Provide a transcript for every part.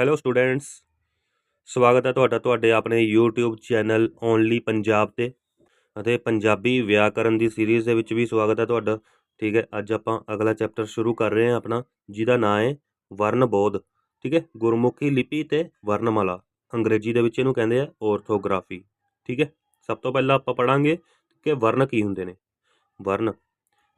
Hello students ਸਵਾਗਤ ਹੈ ਤੁਹਾਡਾ ਤੁਹਾਡੇ ਆਪਣੇ YouTube ਚੈਨਲ ਓਨਲੀ ਪੰਜਾਬ ਤੇ ਅਤੇ ਪੰਜਾਬੀ ਵਿਆਕਰਨ ਦੀ ਸੀਰੀਜ਼ ਦੇ ਵਿੱਚ ਵੀ ਸਵਾਗਤ ਹੈ ਤੁਹਾਡਾ। ਠੀਕ ਹੈ, ਅੱਜ ਆਪਾਂ ਅਗਲਾ ਚੈਪਟਰ ਸ਼ੁਰੂ ਕਰ ਰਹੇ ਹਾਂ ਆਪਣਾ, ਜਿਹਦਾ ਨਾਮ ਹੈ ਵਰਨਬੋਧ ਠੀਕ ਹੈ, ਗੁਰਮੁਖੀ ਲਿਪੀ ਤੇ ਵਰਣਮਾਲਾ, ਅੰਗਰੇਜ਼ੀ ਦੇ ਵਿੱਚ ਇਹਨੂੰ ਕਹਿੰਦੇ ਆ ਔਰਥੋਗ੍ਰਾਫੀ ਠੀਕ ਹੈ, ਸਭ ਤੋਂ ਪਹਿਲਾਂ ਆਪਾਂ ਪੜਾਂਗੇ ਕਿ ਵਰਨ ਕੀ ਹੁੰਦੇ ਨੇ। ਵਰਨ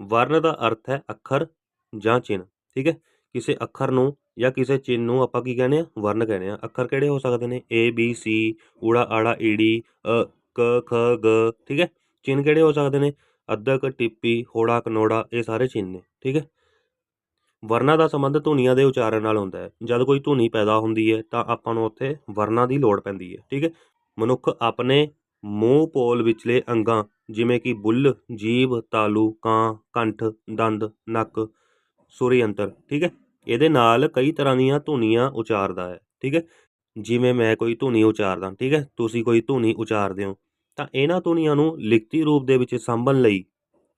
ਵਰਨ ਦਾ ਅਰਥ ਹੈ ਅੱਖਰ ਜਾਂ ਚਿੰਨ੍ਹ। ਠੀਕ ਹੈ, ਕਿਸੇ ਅੱਖਰ ਨੂੰ ਜਾਂ ਕਿਸੇ ਚਿੰਨ੍ਹ ਨੂੰ ਆਪਾਂ ਕੀ ਕਹਿੰਦੇ ਆ ਵਰਨ ਕਹਿੰਦੇ ਆ ਅੱਖਰ ਕਿਹੜੇ ਹੋ ਸਕਦੇ ਨੇ? ਏ ਬੀ ਸੀ ਊੜਾ, ਆੜਾ e, ਈੜੀ ਅ, ਕ, ਖ, ਗ, ਠੀਕ ਹੈ? ਚਿੰਨ੍ਹ ਕਿਹੜੇ ਹੋ ਸਕਦੇ ਨੇ? ਅੱਧਕ ਟਿੱਪੀ, ਹੋੜਾ, ਕਨੋੜਾ, ਇਹ ਸਾਰੇ ਚਿੰਨ੍ਹ ਨੇ, ਠੀਕ ਹੈ? ਵਰਨਾਂ ਦਾ ਸੰਬੰਧ ਧੁਨੀਆਂ ਦੇ ਉਚਾਰਨ ਨਾਲ ਹੁੰਦਾ ਹੈ। ਜਦ ਕੋਈ ਧੁਨੀ ਪੈਦਾ ਹੁੰਦੀ ਹੈ, ਤਾਂ ਆਪਾਂ ਨੂੰ ਉੱਥੇ ਵਰਨਾਂ ਦੀ ਲੋੜ ਪੈਂਦੀ ਹੈ, ਠੀਕ ਹੈ? ਮਨੁੱਖ ਆਪਣੇ ਮੂੰਹ ਪੋਲ ਵਿਚਲੇ ਅੰਗਾਂ, ਜਿਵੇਂ ਕਿ ਬੁੱਲ ਜੀਭ, ਤਾਲੂ, ਕਾਂ, ਕੰਠ, ਦੰਦ, ਨੱਕ ਸੁਰੀ ਅੰਤਰ ਠੀਕ ਹੈ? ਇਹਦੇ ਨਾਲ ਕਈ ਤਰ੍ਹਾਂ ਦੀਆਂ ਧੁਨੀਆਂ ਉਚਾਰਦਾ ਹੈ, ਠੀਕ ਹੈ? ਜਿਵੇਂ ਮੈਂ ਕੋਈ ਧੁਨੀ ਉਚਾਰਦਾ, ਠੀਕ ਹੈ? ਤੁਸੀਂ ਕੋਈ ਧੁਨੀ ਉਚਾਰਦੇ ਹੋ, ਤਾਂ ਇਹਨਾਂ ਧੁਨੀਆਂ ਨੂੰ ਲਿਖਤੀ ਰੂਪ ਦੇ ਵਿੱਚ ਸਾਂਭਣ ਲਈ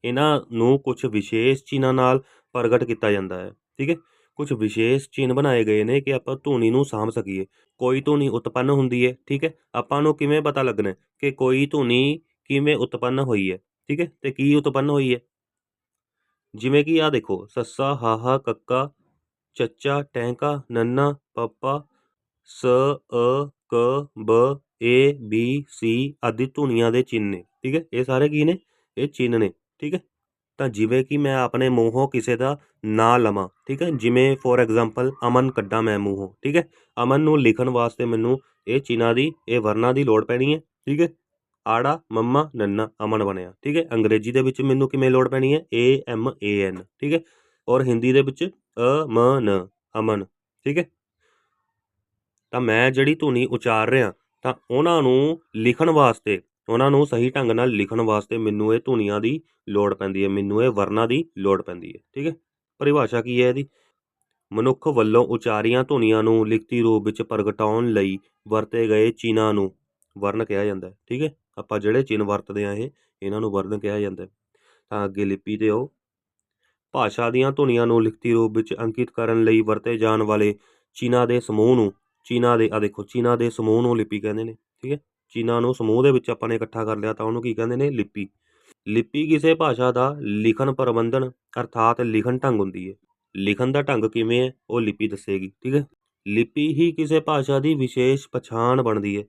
ਇਹਨਾਂ ਨੂੰ ਕੁਝ ਵਿਸ਼ੇਸ਼ ਚਿੰਨ੍ਹਾਂ ਨਾਲ ਪ੍ਰਗਟ ਕੀਤਾ ਜਾਂਦਾ ਹੈ, ਠੀਕ ਹੈ? ਕੁਝ ਵਿਸ਼ੇਸ਼ ਚਿੰਨ੍ਹ ਬਣਾਏ ਗਏ ਨੇ ਕਿ ਆਪਾਂ ਧੁਨੀ ਨੂੰ ਸਾਂਭ ਸਕੀਏ। ਕੋਈ ਧੁਨੀ ਉਤਪੰਨ ਹੁੰਦੀ ਹੈ, ਠੀਕ ਹੈ? ਆਪਾਂ ਨੂੰ ਕਿਵੇਂ ਪਤਾ ਲੱਗਣਾ ਕਿ ਕੋਈ ਧੁਨੀ ਕਿਵੇਂ ਉਤਪੰਨ ਹੋਈ ਹੈ, ਠੀਕ ਹੈ? ਤੇ ਕੀ ਉਤਪੰਨ ਹੋਈ ਹੈ? ਜਿਵੇਂ ਕਿ ਆ ਦੇਖੋ, ਸੱਸਾ, ਹਾਹਾ, ਕੱਕਾ ਚੱਚਾ, ਟੈਂਕਾ, ਨੰਨਾ, ਪੱਪਾ, ਸ, ਅ, ਕ, ਬ, ਏ, ਬੀ, ਸੀ ਆਦਿ ਧੁਨੀਆਂ ਦੇ ਚਿੰਨ੍ਹ ਨੇ, ਠੀਕ ਹੈ? ਇਹ ਸਾਰੇ ਕੀ ਨੇ? ਇਹ ਚਿੰਨ੍ਹ ਨੇ, ਠੀਕ ਹੈ? ਤਾਂ ਜਿਵੇਂ ਕਿ ਮੈਂ ਆਪਣੇ ਮੂੰਹੋਂ ਕਿਸੇ ਦਾ ਨਾਂ ਲਵਾਂ, ਠੀਕ ਹੈ? ਜਿਵੇਂ ਫੋਰ ਐਗਜ਼ਾਮਪਲ ਅਮਨ ਕੱਢਾਂ ਮੈਂ ਮੂੰਹੋਂ, ਠੀਕ ਹੈ? ਅਮਨ ਨੂੰ ਲਿਖਣ ਵਾਸਤੇ ਮੈਨੂੰ ਇਹ ਚਿੰਨ੍ਹਾਂ ਦੀ, ਇਹ ਵਰਨਾਂ ਦੀ ਲੋੜ ਪੈਣੀ ਹੈ, ਠੀਕ ਹੈ? ਆੜਾ, ਮੰਮਾ, ਨੰਨਾ ਅਮਨ ਬਣਿਆ, ਠੀਕ ਹੈ? ਅੰਗਰੇਜ਼ੀ ਦੇ ਵਿੱਚ ਮੈਨੂੰ ਕਿਵੇਂ ਲੋੜ ਪੈਣੀ ਹੈ? ਏ ਐਮ ਏ ਐਨ ਠੀਕ ਹੈ? ਔਰ ਹਿੰਦੀ ਦੇ ਵਿੱਚ ਅ, ਮ, ਨ, ਅਮਨ, ਠੀਕ ਹੈ? ਤਾਂ ਮੈਂ ਜਿਹੜੀ ਧੁਨੀ ਉਚਾਰ ਰਿਹਾ, ਤਾਂ ਉਹਨਾਂ ਨੂੰ ਲਿਖਣ ਵਾਸਤੇ, ਉਹਨਾਂ ਨੂੰ ਸਹੀ ਢੰਗ ਨਾਲ ਲਿਖਣ ਵਾਸਤੇ ਮੈਨੂੰ ਇਹ ਧੁਨੀਆਂ ਦੀ ਲੋੜ ਪੈਂਦੀ ਹੈ, ਮੈਨੂੰ ਇਹ ਵਰਨਾਂ ਦੀ ਲੋੜ ਪੈਂਦੀ ਹੈ, ਠੀਕ ਹੈ? ਪਰਿਭਾਸ਼ਾ ਕੀ ਹੈ ਇਹਦੀ? ਮਨੁੱਖ ਵੱਲੋਂ ਉਚਾਰੀਆਂ ਧੁਨੀਆਂ ਨੂੰ ਲਿਖਤੀ ਰੂਪ ਵਿੱਚ ਪ੍ਰਗਟਾਉਣ ਲਈ ਵਰਤੇ ਗਏ ਚਿੰਨ੍ਹਾਂ ਨੂੰ ਵਰਨ ਕਿਹਾ ਜਾਂਦਾ ਹੈ, ਠੀਕ ਹੈ? ਆਪਾਂ ਜਿਹੜੇ ਚਿੰਨ੍ਹ ਵਰਤਦੇ ਆ ਇਹ, ਇਹਨਾਂ ਨੂੰ ਵਰਨ ਕਿਹਾ ਜਾਂਦਾ ਤਾਂ ਅੱਗੇ ਲਿਪੀ ਤੇ ਉਹ ਭਾਸ਼ਾ ਦੀਆਂ ਧੁਨੀਆਂ ਨੂੰ ਲਿਖਤੀ ਰੂਪ ਵਿੱਚ ਅੰਕਿਤ ਕਰਨ ਲਈ ਵਰਤੇ ਜਾਣ ਵਾਲੇ ਚਿੰਨ੍ਹਾਂ ਦੇ ਸਮੂਹ ਨੂੰ ਚਿੰਨ੍ਹਾਂ ਦੇ ਆ ਦੇਖੋ ਚਿੰਨ੍ਹਾਂ ਦੇ ਸਮੂਹ ਨੂੰ ਲਿਪੀ ਕਹਿੰਦੇ ਨੇ, ਠੀਕ ਹੈ? ਚਿੰਨ੍ਹਾਂ ਨੂੰ ਸਮੂਹ ਦੇ ਵਿੱਚ ਆਪਾਂ ਨੇ ਇਕੱਠਾ ਕਰ ਲਿਆ ਤਾਂ ਉਹਨੂੰ ਕੀ ਕਹਿੰਦੇ ਨੇ? ਲਿਪੀ। ਲਿਪੀ ਕਿਸੇ ਭਾਸ਼ਾ ਦਾ ਲਿਖਣ ਪ੍ਰਬੰਧਨ ਅਰਥਾਤ ਲਿਖਣ ਢੰਗ ਹੁੰਦੀ ਹੈ। ਲਿਖਣ ਦਾ ਢੰਗ ਕਿਵੇਂ ਹੈ? ਉਹ ਲਿਪੀ ਦੱਸੇਗੀ, ਠੀਕ ਹੈ? ਲਿਪੀ ਹੀ ਕਿਸੇ ਭਾਸ਼ਾ ਦੀ ਵਿਸ਼ੇਸ਼ ਪਛਾਣ ਬਣਦੀ ਹੈ।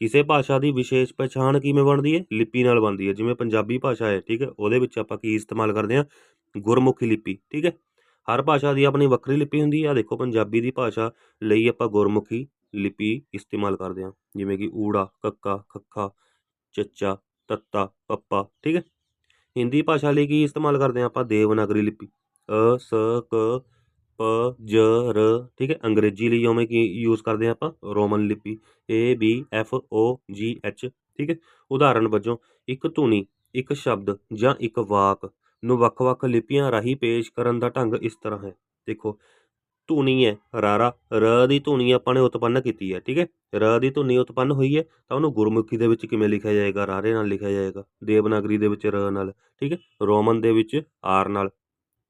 ਕਿਸੇ ਭਾਸ਼ਾ ਦੀ ਵਿਸ਼ੇਸ਼ ਪਛਾਣ ਕਿਵੇਂ ਬਣਦੀ ਹੈ? ਲਿਪੀ ਨਾਲ ਬਣਦੀ ਹੈ, ਜਿਵੇਂ ਪੰਜਾਬੀ ਭਾਸ਼ਾ ਹੈ, ਠੀਕ ਹੈ? ਉਹਦੇ ਵਿੱਚ ਆਪਾਂ ਕੀ ਇਸਤੇਮਾਲ ਕਰਦੇ ਹਾਂ? ਗੁਰਮੁਖੀ ਲਿਪੀ, ਠੀਕ ਹੈ? ਹਰ ਭਾਸ਼ਾ ਦੀ ਆਪਣੀ ਵੱਖਰੀ ਲਿਪੀ ਹੁੰਦੀ ਆ ਦੇਖੋ, ਪੰਜਾਬੀ ਦੀ ਭਾਸ਼ਾ ਲਈ ਆਪਾਂ ਗੁਰਮੁਖੀ ਲਿਪੀ ਇਸਤੇਮਾਲ ਕਰਦੇ ਹਾਂ। ਜਿਵੇਂ ਕਿ ਊੜਾ, ਕੱਕਾ, ਖੱਖਾ, ਚੱਚਾ, ਤੱਤਾ, ਪੱਪਾ, ਠੀਕ ਹੈ? ਹਿੰਦੀ ਭਾਸ਼ਾ ਲਈ ਕੀ ਇਸਤੇਮਾਲ ਕਰਦੇ ਹਾਂ ਆਪਾਂ? ਦੇਵਨਾਗਰੀ ਲਿਪੀ। ਅ, ਸ, ਕ, ਪ, ਜ, ਰ, ਠੀਕ ਹੈ? ਅੰਗਰੇਜ਼ੀ ਲਈ ਉਵੇਂ ਕੀ ਯੂਜ਼ ਕਰਦੇ ਹਾਂ ਆਪਾਂ? ਰੋਮਨ ਲਿਪੀ। ਏ ਬੀ ਐਫ ਓ ਜੀ ਐਚ ਠੀਕ ਹੈ? ਉਦਾਹਰਣ ਵਜੋਂ ਇੱਕ ਧੁਨੀ, ਇੱਕ ਸ਼ਬਦ ਜਾਂ ਇੱਕ ਵਾਕ ਨੂੰ ਵੱਖ-ਵੱਖ ਲਿਪੀਆਂ ਰਾਹੀਂ ਪੇਸ਼ ਕਰਨ ਦਾ ਢੰਗ ਇਸ ਤਰ੍ਹਾਂ ਹੈ। ਦੇਖੋ, ਧੁਨੀ ਹੈ, ਰਾਰਾ, ਰ ਦੀ ਧੁਨੀ ਆਪਾਂ ਨੇ ਉਤਪੰਨ ਕੀਤੀ ਹੈ, ਠੀਕ ਹੈ? ਰ ਦੀ ਧੁਨੀ ਉਤਪੰਨ ਹੋਈ ਹੈ, ਤਾਂ ਉਹਨੂੰ ਗੁਰਮੁਖੀ ਦੇ ਵਿੱਚ ਕਿਵੇਂ ਲਿਖਿਆ ਜਾਏਗਾ? ਰਾਰੇ ਨਾਲ ਲਿਖਿਆ ਜਾਏਗਾ, ਦੇਵਨਾਗਰੀ ਦੇ ਵਿੱਚ ਰ ਨਾਲ, ਠੀਕ ਹੈ? ਰੋਮਨ ਦੇ ਵਿੱਚ ਆਰ ਨਾਲ।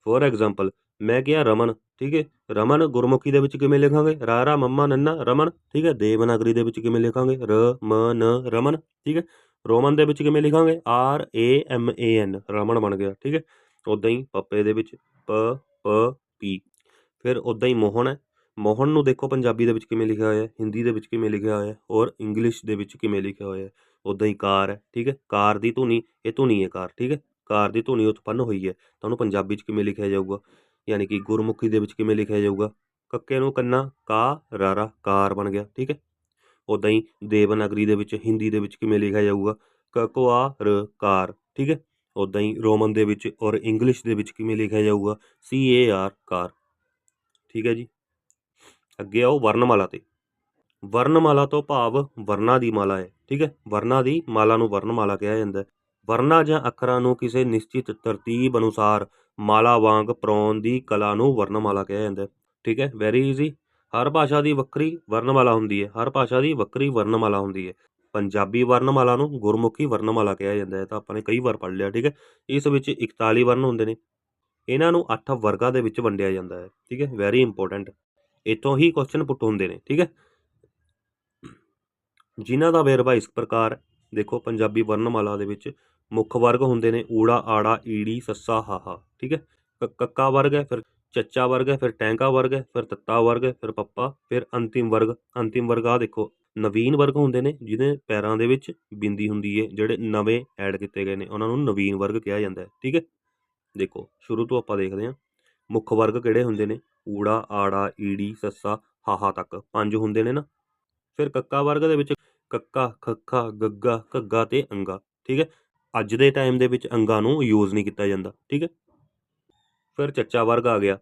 ਫੋਰ ਐਗਜ਼ਾਮਪਲ ਮੈਂ ਕਿਹਾ ਰਮਨ, ਠੀਕ ਹੈ? ਰਮਨ ਗੁਰਮੁਖੀ ਦੇ ਵਿੱਚ ਕਿਵੇਂ ਲਿਖਾਂਗੇ? ਰਾਰਾ, ਮੰਮਾ, ਨੰਨਾ, ਰਮਨ, ਠੀਕ ਹੈ? ਦੇਵਨਾਗਰੀ ਦੇ ਵਿੱਚ ਕਿਵੇਂ ਲਿਖਾਂਗੇ? ਰ, ਮ, ਨ, ਰਮਨ, ਠੀਕ ਹੈ? ਰੋਮਨ ਦੇ ਵਿੱਚ ਕਿਵੇਂ ਲਿਖਾਂਗੇ? R A M A N Raman ਬਣ ਗਿਆ, ਠੀਕ ਹੈ? ਉਦਾਂ ਹੀ ਪੱਪੇ ਦੇ ਵਿੱਚ ਪ ਪ, ਪੀ। ਫਿਰ ਉਦਾਂ ਹੀ ਮੋਹਨ ਹੈ। ਮੋਹਨ ਨੂੰ ਦੇਖੋ ਪੰਜਾਬੀ ਦੇ ਵਿੱਚ ਕਿਵੇਂ ਲਿਖਿਆ ਹੋਇਆ ਹੈ, ਹਿੰਦੀ ਦੇ ਵਿੱਚ ਕਿਵੇਂ ਲਿਖਿਆ ਹੋਇਆ ਹੈ, ਔਰ ਇੰਗਲਿਸ਼ ਦੇ ਵਿੱਚ ਕਿਵੇਂ ਲਿਖਿਆ ਹੋਇਆ ਹੈ। ਉਦਾਂ ਹੀ ਕਾਰ ਹੈ, ਠੀਕ ਹੈ? ਕਾਰ ਦੀ ਧੁਨੀ, ਇਹ ਧੁਨੀ ਹੈ ਕਾਰ, ਠੀਕ ਹੈ? ਕਾਰ ਦੀ ਧੁਨੀ ਉਤਪੰਨ ਹੋਈ ਹੈ, ਤਾਂ ਉਹਨੂੰ ਪੰਜਾਬੀ 'ਚ ਕਿਵੇਂ ਲਿਖਿਆ ਜਾਊਗਾ? ਯਾਨੀ ਕਿ ਗੁਰਮੁਖੀ ਦੇ ਵਿੱਚ ਕਿਵੇਂ ਲਿਖਿਆ ਜਾਊਗਾ? ਕੱਕੇ ਨੂੰ ਕੰਨਾ, ਕਾ, ਰਾਰਾ, ਕਾਰ ਬਣ ਗਿਆ, ਠੀਕ ਹੈ? ਉਦਾਂ ਹੀ ਦੇਵਨਾਗਰੀ ਦੇ ਵਿੱਚ, ਹਿੰਦੀ ਦੇ ਵਿੱਚ ਕਿਵੇਂ ਲਿਖਿਆ ਜਾਊਗਾ? ਕਕਵਾ ਰ, ਕਾਰ, ਠੀਕ ਹੈ? ਉਦਾਂ ਹੀ ਰੋਮਨ ਦੇ ਵਿੱਚ ਔਰ ਇੰਗਲਿਸ਼ ਦੇ ਵਿੱਚ ਕਿਵੇਂ ਲਿਖਿਆ ਜਾਊਗਾ? ਸੀ ਏ ਆਰ ਕਾਰ, ਠੀਕ ਹੈ ਜੀ? ਅੱਗੇ ਆਓ ਵਰਣਮਾਲਾ ਤੇ। ਵਰਣਮਾਲਾ ਤੋਂ ਭਾਵ ਵਰਨਾਂ ਦੀ ਮਾਲਾ ਹੈ, ਠੀਕ ਹੈ? ਵਰਨਾਂ ਦੀ ਮਾਲਾ ਨੂੰ ਵਰਣਮਾਲਾ ਕਿਹਾ ਜਾਂਦਾ ਹੈ। ਵਰਨਾਂ ਜਾਂ ਅੱਖਰਾਂ ਨੂੰ ਕਿਸੇ ਨਿਸ਼ਚਿਤ ਤਰਤੀਬ ਅਨੁਸਾਰ ਮਾਲਾ ਵਾਂਗ ਪਰੋਣ ਦੀ ਕਲਾ ਨੂੰ ਵਰਣਮਾਲਾ ਕਿਹਾ ਜਾਂਦਾ ਹੈ, ਠੀਕ ਹੈ? ਵੈਰੀ ਈਜ਼ੀ ਹਰ ਭਾਸ਼ਾ ਦੀ ਵੱਖਰੀ ਵਰਣਮਾਲਾ ਹੁੰਦੀ ਹੈ, ਹਰ ਭਾਸ਼ਾ ਦੀ ਵੱਖਰੀ ਵਰਣਮਾਲਾ ਹੁੰਦੀ ਹੈ। ਪੰਜਾਬੀ ਵਰਣਮਾਲਾ ਨੂੰ ਗੁਰਮੁਖੀ ਵਰਣਮਾਲਾ ਕਿਹਾ ਜਾਂਦਾ ਹੈ ਤਾਂ ਆਪਾਂ ਨੇ ਕਈ ਵਾਰ ਪੜ੍ਹ ਲਿਆ, ਠੀਕ ਹੈ। ਇਸ ਵਿੱਚ 41 ਵਰਨ ਹੁੰਦੇ ਨੇ। ਇਹਨਾਂ ਨੂੰ 8 ਵਰਗਾਂ ਦੇ ਵਿੱਚ ਵੰਡਿਆ ਜਾਂਦਾ ਹੈ, ਠੀਕ ਹੈ ਵੈਰੀ ਇੰਪੋਰਟੈਂਟ ਇੱਥੋਂ ਹੀ ਕੁਐਸਚਨ ਪੁੱਟ ਹੁੰਦੇ ਨੇ, ਠੀਕ ਹੈ। ਜਿਨ੍ਹਾਂ ਦਾ ਵੇਰਵਾ ਇਸ ਪ੍ਰਕਾਰ, ਦੇਖੋ ਪੰਜਾਬੀ ਵਰਣਮਾਲਾ ਦੇ ਵਿੱਚ ਮੁੱਖ ਵਰਗ ਹੁੰਦੇ ਨੇ, ਊੜਾ, ਆੜਾ, ਈੜੀ, ਸੱਸਾ, ਹਾਹਾ, ਠੀਕ ਹੈ। ਕ- ਕੱਕਾ ਵਰਗ ਹੈ, ਫਿਰ ਚੱਚਾ ਵਰਗ ਹੈ ਫਿਰ ਟੈਂਕਾ ਵਰਗ ਹੈ ਫਿਰ ਤੱਤਾ ਵਰਗ ਹੈ ਫਿਰ ਪੱਪਾ ਫਿਰ ਅੰਤਿਮ ਵਰਗ ਅੰਤਿਮ ਵਰਗ ਆ ਦੇਖੋ ਨਵੀਨ ਵਰਗ ਹੁੰਦੇ ਨੇ ਜਿਹਦੇ ਪੈਰਾਂ ਦੇ ਵਿੱਚ ਬਿੰਦੀ ਹੁੰਦੀ ਹੈ ਜਿਹੜੇ ਨਵੇਂ ਐਡ ਕੀਤੇ ਗਏ ਨੇ ਉਹਨਾਂ ਨੂੰ ਨਵੀਨ ਵਰਗ ਕਿਹਾ ਜਾਂਦਾ ਹੈ ਠੀਕ ਹੈ ਦੇਖੋ ਸ਼ੁਰੂ ਤੋਂ ਆਪਾਂ ਦੇਖਦੇ ਹਾਂ ਮੁੱਖ ਵਰਗ ਕਿਹੜੇ ਹੁੰਦੇ ਨੇ ਊੜਾ ਆੜਾ ਈੜੀ ਸੱਸਾ ਹਾਹਾ ਤੱਕ ਪੰਜ ਹੁੰਦੇ ਨੇ ਨਾ ਫਿਰ ਕੱਕਾ ਵਰਗ ਦੇ ਵਿੱਚ ਕੱਕਾ ਖੱਖਾ ਗੱਗਾ ਘੱਗਾ ਤੇ ਅੰਗਾ ਠੀਕ ਹੈ ਅੱਜ ਦੇ ਟਾਈਮ ਦੇ ਵਿੱਚ ਅੰਗਾ ਨੂੰ ਯੂਜ਼ ਨਹੀਂ ਕੀਤਾ ਜਾਂਦਾ ਠੀਕ ਹੈ ਫਿਰ ਚੱਚਾ ਵਰਗ ਆ ਗਿਆ।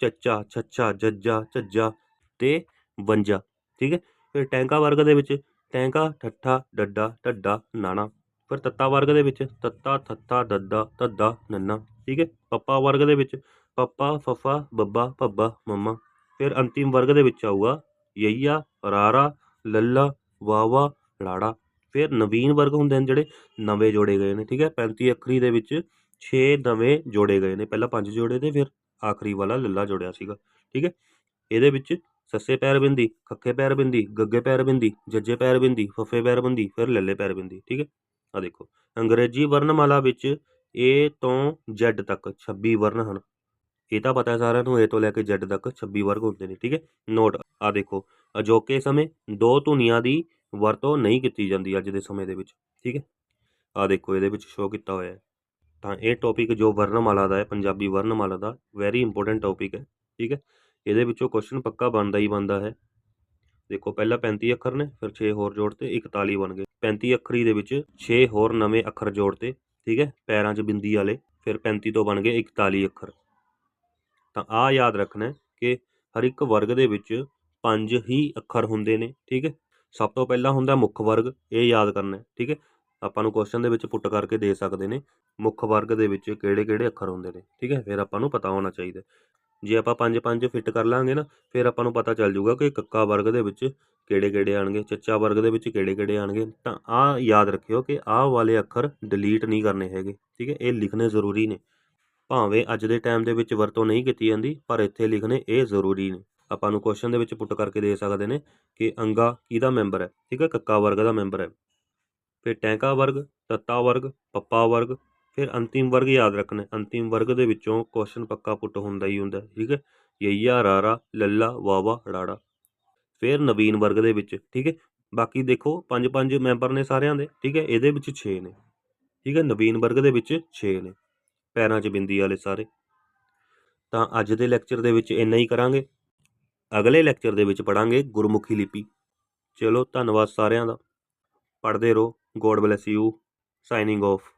ਚੱਚਾ, ਛੱਛਾ, ਜੱਜਾ, ਝੱਜਾ ਤੇ ਵੰਜਾ, ਠੀਕ ਹੈ? ਫਿਰ ਟੈਂਕਾ ਵਰਗ ਦੇ ਵਿੱਚ ਟੈਂਕਾ, ਠੱਠਾ, ਡੱਡਾ, ਢੱਡਾ, ਨਾਣਾ। ਫਿਰ ਤੱਤਾ ਵਰਗ ਦੇ ਵਿੱਚ ਤੱਤਾ, ਥੱਤਾ ਦੱਦਾ ਧੱਦਾ, ਨੰਨਾ, ਠੀਕ ਹੈ? ਪੱਪਾ ਵਰਗ ਦੇ ਵਿੱਚ ਪੱਪਾ, ਫਫਾ, ਬੱਬਾ, ਭੱਬਾ, ਮੰਮਾ। ਫਿਰ ਅੰਤਿਮ ਵਰਗ ਦੇ ਵਿੱਚ ਆਊਗਾ ਯਈਆ, ਰਾਰਾ, ਲੱਲਾ, ਵਾਵਾ, ਲਾੜਾ। ਫਿਰ ਨਵੀਨ ਵਰਗ ਹੁੰਦੇ ਨੇ ਜਿਹੜੇ ਨਵੇਂ ਜੋੜੇ ਗਏ ਨੇ, ਠੀਕ ਹੈ? 35 ਅੱਖਰੀ ਦੇ ਵਿੱਚ 6 ਨਵੇਂ ਜੋੜੇ ਗਏ ਨੇ। ਪਹਿਲਾਂ ਪੰਜ ਜੋੜੇ ਤੇ ਫਿਰ ਆਖਰੀ ਵਾਲਾ ਲੱਲਾ ਜੋੜਿਆ ਸੀਗਾ, ਠੀਕ ਹੈ? ਇਹਦੇ ਵਿੱਚ ਸੱਸੇ ਪੈਰ ਬਿੰਦੀ, ਖੱਖੇ ਪੈਰ ਬਿੰਦੀ, ਗੱਗੇ ਪੈਰ ਬਿੰਦੀ, ਜੱਜੇ ਪੈਰ ਬਿੰਦੀ, ਫੱਫੇ ਪੈਰ ਬਿੰਦੀ, ਫਿਰ ਲੱਲੇ ਪੈਰ ਬਿੰਦੀ, ਠੀਕ ਹੈ? ਆ ਦੇਖੋ, ਅੰਗਰੇਜ਼ੀ ਵਰਣਮਾਲਾ ਵਿੱਚ A ਤੋਂ Z ਤੱਕ 26 ਵਰਨ ਹਨ। ਇਹ ਤਾਂ ਪਤਾ ਹੈ ਸਾਰਿਆਂ ਨੂੰ, A ਤੋਂ ਲੈ ਕੇ Z ਤੱਕ 26 ਵਰਗ ਹੁੰਦੇ ਨੇ, ਠੀਕ ਹੈ? ਨੋਟ ਆ ਦੇਖੋ, ਅਜੋਕੇ ਸਮੇਂ ਦੋ ਧੁਨੀਆਂ ਦੀ ਵਰਤੋਂ ਨਹੀਂ ਕੀਤੀ ਜਾਂਦੀ ਅੱਜ ਦੇ ਸਮੇਂ ਦੇ ਵਿੱਚ, ਠੀਕ ਹੈ? ਆ ਦੇਖੋ, ਇਹਦੇ ਵਿੱਚ ਸ਼ੋਅ ਕੀਤਾ ਹੋਇਆ ਹੈ। ਤਾਂ ਇਹ ਟੌਪਿਕ ਜੋ ਵਰਣਮਾਲਾ ਦਾ ਹੈ, ਪੰਜਾਬੀ ਵਰਣਮਾਲਾ ਦਾ ਵੈਰੀ ਇੰਪੋਰਟੈਂਟ ਟੌਪਿਕ ਹੈ, ਠੀਕ ਹੈ। ਇਹਦੇ ਵਿੱਚੋਂ ਕੁਐਸਚਨ ਪੱਕਾ ਬਣਦਾ ਹੀ ਬਣਦਾ ਹੈ। ਦੇਖੋ, ਪਹਿਲਾਂ 35 ਅੱਖਰ ਨੇ, ਫਿਰ 6 ਹੋਰ ਜੋੜਤੇ 41 ਬਣ ਗਏ। 35 ਅੱਖਰੀ ਦੇ ਵਿੱਚ 6 ਹੋਰ ਨਵੇਂ ਅੱਖਰ ਜੋੜਤੇ ਠੀਕ ਹੈ, ਪੈਰਾਂ 'ਚ ਬਿੰਦੀ ਵਾਲੇ, ਫਿਰ 35 ਤੋਂ ਬਣ ਗਏ 41 ਅੱਖਰ। ਤਾਂ ਆ ਯਾਦ ਰੱਖਣਾ ਕਿ ਹਰ ਇੱਕ ਵਰਗ ਦੇ ਵਿੱਚ ਪੰਜ ਹੀ ਅੱਖਰ ਹੁੰਦੇ ਨੇ, ਠੀਕ ਹੈ। ਸਭ ਤੋਂ ਪਹਿਲਾਂ ਹੁੰਦਾ ਮੁੱਖ ਵਰਗ, ਇਹ ਯਾਦ ਕਰਨਾ ਠੀਕ ਹੈ। ਆਪਾਂ ਨੂੰ ਕੁਐਸਚਨ ਦੇ ਵਿੱਚ ਪੁੱਟ ਕਰਕੇ ਦੇ ਸਕਦੇ ਨੇ, ਮੁੱਖ ਵਰਗ ਦੇ ਵਿੱਚ ਕਿਹੜੇ ਕਿਹੜੇ ਅੱਖਰ ਹੁੰਦੇ ਨੇ, ਠੀਕ ਹੈ, ਫਿਰ ਆਪਾਂ ਨੂੰ ਪਤਾ ਹੋਣਾ ਚਾਹੀਦਾ ਜੇ ਆਪਾਂ ਪੰਜ ਪੰਜ ਫਿੱਟ ਕਰ ਲਾਂਗੇ ਨਾ, ਫਿਰ ਆਪਾਂ ਨੂੰ ਪਤਾ ਚੱਲ ਜਾਊਗਾ ਕਿ ਕੱਕਾ ਵਰਗ ਦੇ ਵਿੱਚ ਕਿਹੜੇ ਕਿਹੜੇ ਆਣਗੇ ਚੱਚਾ ਵਰਗ ਦੇ ਵਿੱਚ ਕਿਹੜੇ ਕਿਹੜੇ ਆਣਗੇ ਤਾਂ ਆਹ ਯਾਦ ਰੱਖਿਓ ਕਿ ਆਹ ਵਾਲੇ ਅੱਖਰ ਡਿਲੀਟ ਨਹੀਂ ਕਰਨੇ ਹੈਗੇ, ਠੀਕ ਹੈ, ਇਹ ਲਿਖਣੇ ਜ਼ਰੂਰੀ ਨੇ। ਭਾਵੇਂ ਅੱਜ ਦੇ ਟਾਈਮ ਦੇ ਵਿੱਚ ਵਰਤੋਂ ਨਹੀਂ ਕੀਤੀ ਜਾਂਦੀ, ਪਰ ਇੱਥੇ ਲਿਖਣੇ ਇਹ ਜ਼ਰੂਰੀ ਨੇ। ਆਪਾਂ ਨੂੰ ਕੁਐਸਚਨ ਦੇ ਵਿੱਚ ਪੁੱਟ ਕਰਕੇ ਦੇ ਸਕਦੇ ਨੇ ਕਿ ਅੰਗਾ ਕਿਹਦਾ ਮੈਂਬਰ ਹੈ, ਠੀਕ ਹੈ, ਕੱਕਾ ਵਰਗ ਦਾ ਮੈਂਬਰ ਹੈ। ਫਿਰ ਟੈਂਕਾ ਵਰਗ, ਤੱਤਾ ਵਰਗ, ਪੱਪਾ ਵਰਗ, ਫਿਰ ਅੰਤਿਮ ਵਰਗ ਯਾਦ ਰੱਖਣਾ ਅੰਤਿਮ ਵਰਗ ਦੇ ਵਿੱਚੋਂ ਕੁਐਸਚਨ ਪੱਕਾ ਪੁੱਟ ਹੁੰਦਾ ਹੀ ਹੁੰਦਾ ਠੀਕ ਹੈ? ਯਈਆ, ਰਾਰਾ, ਲੱਲਾ, ਵਾਵਾ, ਰਾੜਾ। ਫਿਰ ਨਵੀਨ ਵਰਗ ਦੇ ਵਿੱਚ, ਠੀਕ ਹੈ? ਬਾਕੀ ਦੇਖੋ, ਪੰਜ ਪੰਜ ਮੈਂਬਰ ਨੇ ਸਾਰਿਆਂ ਦੇ, ਠੀਕ ਹੈ? ਇਹਦੇ ਵਿੱਚ 6 ਨੇ, ਠੀਕ ਹੈ? ਨਵੀਨ ਵਰਗ ਦੇ ਵਿੱਚ 6 ਨੇ, ਪੈਰਾਂ 'ਚ ਬਿੰਦੀ ਵਾਲੇ ਸਾਰੇ। ਤਾਂ ਅੱਜ ਦੇ ਲੈਕਚਰ ਦੇ ਵਿੱਚ ਇੰਨਾ ਹੀ ਕਰਾਂਗੇ। ਅਗਲੇ ਲੈਕਚਰ ਦੇ ਵਿੱਚ ਪੜਾਂਗੇ ਗੁਰਮੁਖੀ ਲਿਪੀ। ਚਲੋ, ਧੰਨਵਾਦ ਸਾਰਿਆਂ ਦਾ। ਪੜ੍ਹਦੇ ਰਹੋ। God bless you signing off